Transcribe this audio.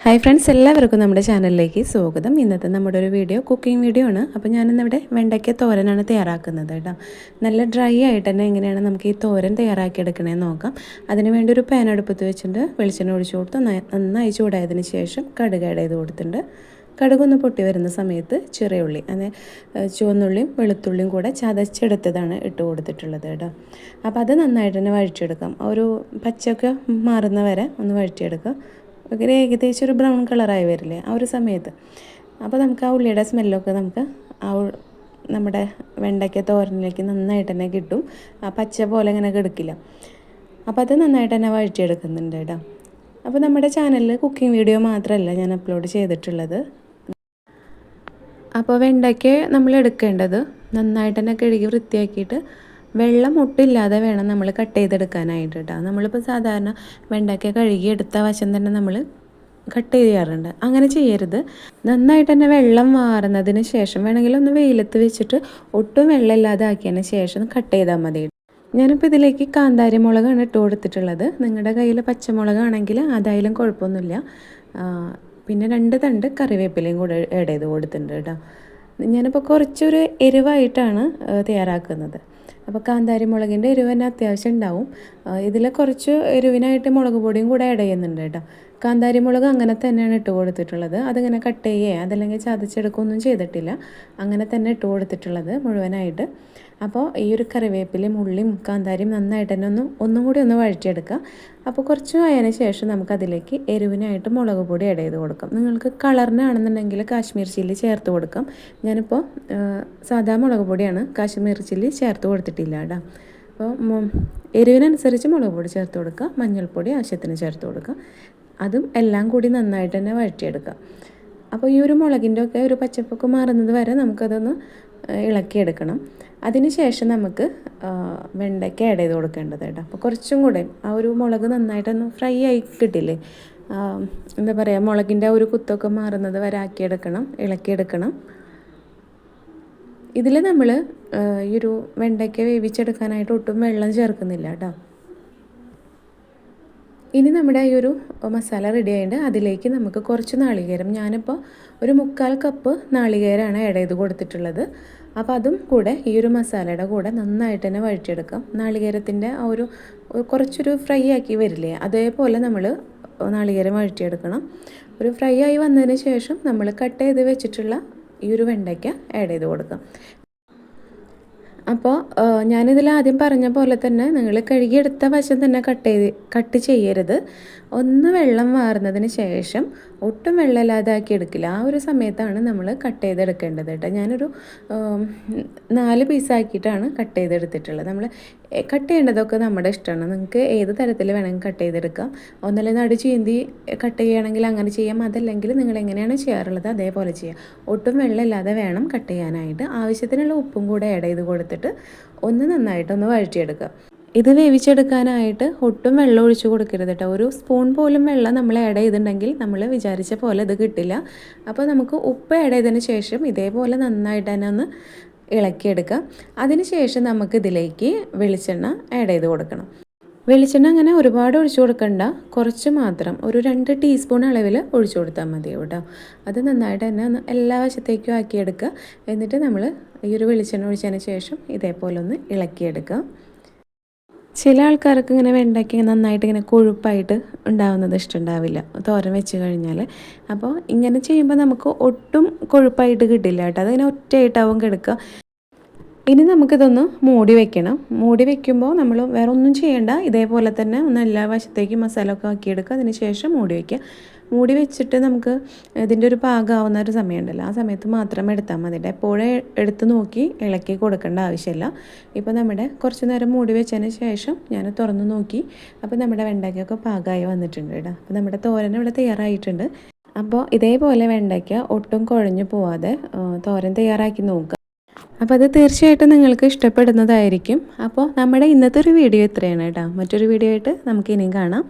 Hi friends എല്ലാവർക്കും നമ്മുടെ ചാനലിലേക്ക് സ്വാഗതം. ഇന്നത്തെ നമ്മുടെ ഒരു വീഡിയോ കുക്കിംഗ് വീഡിയോ ആണ്. അപ്പോൾ ഞാനിന്നിവിടെ വെണ്ടയ്ക്ക തോരനാണ് തയ്യാറാക്കുന്നത് കേട്ടോ. നല്ല ഡ്രൈ ആയിട്ട് തന്നെ എങ്ങനെയാണ് നമുക്ക് ഈ തോരൻ തയ്യാറാക്കിയെടുക്കണേന്ന് നോക്കാം. അതിന് വേണ്ടി ഒരു പാൻ അടുപ്പത്ത് വെച്ചിട്ട് വെളിച്ചെണ്ണ ഒഴിച്ചു കൊടുത്ത് നന്നായി- ചൂടായതിന് ശേഷം കടുക് ആഡ് ചെയ്ത് കൊടുത്തിട്ടുണ്ട്. കടുകൊന്ന് പൊട്ടി വരുന്ന സമയത്ത് ചെറിയ ഉള്ളി അത് ചുവന്നുള്ളിയും വെളുത്തുള്ളിയും കൂടെ ചതച്ചെടുത്തതാണ് ഇട്ട് കൊടുത്തിട്ടുള്ളത് കേട്ടോ. അപ്പോൾ അത് നന്നായിട്ട് തന്നെ വഴിച്ചെടുക്കാം ഒരു പച്ചയൊക്കെ മാറുന്ന വരെ ഒന്ന് വഴിച്ചെടുക്കാം ഒരു ഏകദേശം ഒരു ബ്രൗൺ കളറായി വരില്ലേ ആ ഒരു സമയത്ത്. അപ്പോൾ നമുക്ക് ആ ഉള്ളിയുടെ സ്മെല്ലൊക്കെ നമുക്ക് ആ നമ്മുടെ വെണ്ടയ്ക്ക തോരനിലേക്ക് നന്നായിട്ട് തന്നെ കിട്ടും. ആ പച്ച പോലെ ഇങ്ങനെ കിടക്കില്ല. അപ്പോൾ അത് നന്നായിട്ട് തന്നെ വഴറ്റിയെടുക്കുന്നുണ്ട് കേട്ടോ. അപ്പോൾ നമ്മുടെ ചാനലിൽ കുക്കിംഗ് വീഡിയോ മാത്രമല്ല ഞാൻ അപ്ലോഡ് ചെയ്തിട്ടുള്ളത്. അപ്പോൾ വെണ്ടയ്ക്ക് നമ്മൾ എടുക്കേണ്ടത് നന്നായിട്ട് തന്നെ കഴുകി വൃത്തിയാക്കിയിട്ട് വെള്ളം ഒട്ടില്ലാതെ വേണം നമ്മൾ കട്ട് ചെയ്തെടുക്കാനായിട്ട് കേട്ടോ നമ്മളിപ്പോൾ സാധാരണ വെണ്ടയ്ക്ക കഴുകി എടുത്ത വശം തന്നെ നമ്മൾ കട്ട് ചെയ്യാറുണ്ട്. അങ്ങനെ ചെയ്യരുത്. നന്നായിട്ട് തന്നെ വെള്ളം മാറുന്നതിന് ശേഷം വേണമെങ്കിൽ ഒന്ന് വെയിലത്ത് വെച്ചിട്ട് ഒട്ടും വെള്ളമില്ലാതെ ആക്കിയതിന് ശേഷം കട്ട് ചെയ്താൽ മതി. ഞാനിപ്പോൾ ഇതിലേക്ക് കാന്താരി മുളകാണ് ഇട്ട് കൊടുത്തിട്ടുള്ളത്. നിങ്ങളുടെ കയ്യിൽ പച്ചമുളകാണെങ്കിൽ അതായാലും കുഴപ്പമൊന്നുമില്ല. പിന്നെ രണ്ട് തണ്ട് കറിവേപ്പിലയും കൂടെ ആഡ് ചെയ്ത് കൊടുത്തിട്ടുണ്ട് കേട്ടോ. ഞാനിപ്പോൾ കുറച്ചൊരു എരിവായിട്ടാണ് തയ്യാറാക്കുന്നത്. അപ്പോൾ കാന്താരി മുളകിന്റെ എരിവ് തന്നെ അത്യാവശ്യം ഉണ്ടാവും. ഇതിൽ കുറച്ച് എരിവിനായിട്ട് മുളക് പൊടിയും കൂടെ ആഡ് ചെയ്യുന്നുണ്ട് കേട്ടോ. കാന്താരി മുളക് അങ്ങനെ തന്നെയാണ് ഇട്ട് കൊടുത്തിട്ടുള്ളത്. അതിങ്ങനെ കട്ട് ചെയ്യേ അതല്ലെങ്കിൽ ചതച്ചെടുക്കുകയൊന്നും ചെയ്തിട്ടില്ല. അങ്ങനെ തന്നെ ഇട്ട് കൊടുത്തിട്ടുള്ളത് മുഴുവനായിട്ട്. അപ്പോൾ ഈ ഒരു കറിവേപ്പിലയും ഉള്ളിയും കാന്താരിയും നന്നായിട്ട് തന്നെ ഒന്ന് ഒന്നും കൂടി ഒന്ന് വഴറ്റിയെടുക്കുക. അപ്പോൾ കുറച്ച് ആയതിന് ശേഷം നമുക്കതിലേക്ക് എരിവിനായിട്ട് മുളക് പൊടി ആഡ് ചെയ്ത് കൊടുക്കാം. നിങ്ങൾക്ക് കളറിനാണെന്നുണ്ടെങ്കിൽ കാശ്മീർ ചില്ലി ചേർത്ത് കൊടുക്കാം. ഞാനിപ്പോൾ സാധാ മുളക് പൊടിയാണ് കാശ്മീർ ചില്ലി ചേർത്ത് കൊടുത്തിട്ടില്ല കേട്ടോ. അപ്പോൾ എരിവിനനുസരിച്ച് മുളക് പൊടി ചേർത്ത് കൊടുക്കുക മഞ്ഞൾപ്പൊടി ആവശ്യത്തിന് ചേർത്ത് കൊടുക്കുക. അതും എല്ലാം കൂടി നന്നായിട്ട് തന്നെ വഴറ്റിയെടുക്കുക. അപ്പോൾ ഈ ഒരു മുളകിന്റെ ഒക്കെ ഒരു പച്ചപ്പൊക്കെ മാറുന്നത് വരെ നമുക്കതൊന്ന് ഇളക്കിയെടുക്കണം. അതിന് ശേഷം നമുക്ക് വെണ്ടയ്ക്ക ആഡ് ചെയ്ത് കൊടുക്കേണ്ടത് കേട്ടോ. അപ്പോൾ കുറച്ചും കൂടെ ആ ഒരു മുളക് നന്നായിട്ടൊന്ന് ഫ്രൈ ആയി കിട്ടില്ലേ? എന്താ പറയുക മുളകിന്റെ ഒരു കുത്തൊക്കെ മാറുന്നത് വരെ ആക്കിയെടുക്കണം ഇളക്കിയെടുക്കണം. ഇതിൽ നമ്മൾ ഈ ഒരു വെണ്ടയ്ക്ക വേവിച്ചെടുക്കാനായിട്ട് ഒട്ടും വെള്ളം ചേർക്കുന്നില്ല കേട്ടോ. ഇനി നമ്മുടെ ഈ ഒരു മസാല റെഡി ആയിട്ട് അതിലേക്ക് നമുക്ക് കുറച്ച് നാളികേരം ഞാനിപ്പോൾ ഒരു മുക്കാൽ കപ്പ് നാളികേരമാണ് ആഡ് ചെയ്ത് കൊടുത്തിട്ടുള്ളത്. അപ്പോൾ അതും കൂടെ ഈ ഒരു മസാലയുടെ കൂടെ നന്നായിട്ട് തന്നെ വഴിച്ചെടുക്കാം നാളികേരത്തിന്റെ ആ ഒരു കുറച്ചൊരു ഫ്രൈ ആക്കി വരില്ലേ അതേപോലെ നമ്മൾ നാളികേരം വഴിച്ചെടുക്കണം ഒരു ഫ്രൈ ആയി വന്നതിന് ശേഷം നമ്മൾ കട്ട് ചെയ്ത് വെച്ചിട്ടുള്ള ഈ ഒരു വെണ്ടയ്ക്ക ആഡ് ചെയ്ത് കൊടുക്കാം. അപ്പോൾ ഞാനിതിൽ ആദ്യം പറഞ്ഞ പോലെ തന്നെ നിങ്ങൾ കഴുകിയെടുത്ത വശം തന്നെ കട്ട് ചെയ്ത് കട്ട് ചെയ്യരുത്. ഒന്ന് വെള്ളം മാറുന്നതിന് ശേഷം ഒട്ടും വെള്ളമില്ലാതെ ആക്കി എടുക്കില്ല. ആ ഒരു സമയത്താണ് നമ്മൾ കട്ട് ചെയ്തെടുക്കേണ്ടത് കേട്ടോ. ഞാനൊരു നാല് പീസാക്കിയിട്ടാണ് കട്ട് ചെയ്തെടുത്തിട്ടുള്ളത്. നമ്മൾ കട്ട് ചെയ്യേണ്ടതൊക്കെ നമ്മുടെ ഇഷ്ടമാണ് നിങ്ങൾക്ക് ഏത് തരത്തിൽ വേണമെങ്കിൽ കട്ട് ചെയ്തെടുക്കാം. ഒന്നല്ലേ നടു ചീന്തി കട്ട് ചെയ്യുകയാണെങ്കിൽ അങ്ങനെ ചെയ്യാം. അതല്ലെങ്കിൽ നിങ്ങൾ എങ്ങനെയാണ് ചെയ്യാറുള്ളത് അതേപോലെ ചെയ്യാം. ഒട്ടും വെള്ളമില്ലാതെ വേണം കട്ട് ചെയ്യാനായിട്ട്. ആവശ്യത്തിനുള്ള ഉപ്പും കൂടെ ആഡ് ചെയ്ത് കൊടുത്തിട്ട് ഒന്ന് നന്നായിട്ടൊന്ന് വഴറ്റിയെടുക്കുക. ഇത് വേവിച്ചെടുക്കാനായിട്ട് ഒട്ടും വെള്ളം ഒഴിച്ചു കൊടുക്കരുത് കേട്ടോ ഒരു സ്പൂൺ പോലും വെള്ളം നമ്മൾ ആഡ് ചെയ്തിട്ടുണ്ടെങ്കിൽ നമ്മൾ വിചാരിച്ച പോലെ ഇത് കിട്ടില്ല. അപ്പോൾ നമുക്ക് ഉപ്പ് ആഡ് ചെയ്തതിന് ശേഷം ഇതേപോലെ നന്നായിട്ട് തന്നെ ഒന്ന് ഇളക്കിയെടുക്കാം. അതിന് ശേഷം നമുക്ക് ഇതിലേക്ക് വെളിച്ചെണ്ണ ആഡ് ചെയ്ത് കൊടുക്കണം. വെളിച്ചെണ്ണ അങ്ങനെ ഒരുപാട് ഒഴിച്ചു കൊടുക്കണ്ട. കുറച്ച് മാത്രം ഒരു രണ്ട് ടീസ്പൂൺ അളവിൽ ഒഴിച്ചു കൊടുത്താൽ മതി കേട്ടോ. അത് നന്നായിട്ട് തന്നെ എല്ലാ വശത്തേക്കും ആക്കിയെടുക്കുക. എന്നിട്ട് നമ്മൾ ഈ ഒരു വെളിച്ചെണ്ണ ഒഴിച്ചതിന് ശേഷം ഇതേപോലെ ഒന്ന് ഇളക്കിയെടുക്കുക. ചില ആൾക്കാർക്ക് ഇങ്ങനെ വെണ്ടയ്ക്ക നന്നായിട്ട് ഇങ്ങനെ കൊഴുപ്പായിട്ട് ഉണ്ടാവുന്നത് ഇഷ്ടമുണ്ടാവില്ല. തോരൻ വെച്ച് കഴിഞ്ഞാൽ അപ്പോൾ ഇങ്ങനെ ചെയ്യുമ്പോൾ നമുക്ക് ഒട്ടും കൊഴുപ്പായിട്ട് കിട്ടില്ല കേട്ടോ. അതിങ്ങനെ ഒറ്റയായിട്ടാവും കിടക്കുക. ഇനി നമുക്കിതൊന്ന് മൂടി വെക്കണം. മൂടി വെക്കുമ്പോൾ നമ്മൾ വേറെ ഒന്നും ചെയ്യേണ്ട. ഇതേപോലെ തന്നെ ഒന്ന് എല്ലാ വശത്തേക്കും മസാല ഒക്കെ ആക്കിയെടുക്കുക. അതിന് ശേഷം മൂടി വയ്ക്കുക മൂടി വെച്ചിട്ട് നമുക്ക് ഇതിന്റെ ഒരു പാകമാവുന്ന ഒരു സമയമുണ്ടല്ലോ. ആ സമയത്ത് മാത്രം എടുത്താൽ മതി എപ്പോഴേ എടുത്ത് നോക്കി ഇളക്കി കൊടുക്കേണ്ട ആവശ്യമില്ല. ഇപ്പോൾ നമ്മുടെ കുറച്ച് നേരം മൂടി വെച്ചതിന് ശേഷം ഞാൻ തുറന്ന് നോക്കി. അപ്പോൾ നമ്മുടെ വെണ്ടയ്ക്കൊക്കെ പാകമായി വന്നിട്ടുണ്ട് കേട്ടോ. അപ്പോൾ നമ്മുടെ തോരൻ ഇവിടെ തയ്യാറായിട്ടുണ്ട്. അപ്പോൾ ഇതേപോലെ വെണ്ടയ്ക്ക ഒട്ടും കുഴഞ്ഞു പോവാതെ തോരൻ തയ്യാറാക്കി നോക്കുക. അപ്പോൾ അത് തീർച്ചയായിട്ടും നിങ്ങൾക്ക് ഇഷ്ടപ്പെടുന്നതായിരിക്കും. അപ്പോൾ നമ്മുടെ ഇന്നത്തെ ഒരു വീഡിയോ ഇത്രയാണ് കേട്ടോ. മറ്റൊരു വീഡിയോ ആയിട്ട് നമുക്ക് ഇനിയും കാണാം.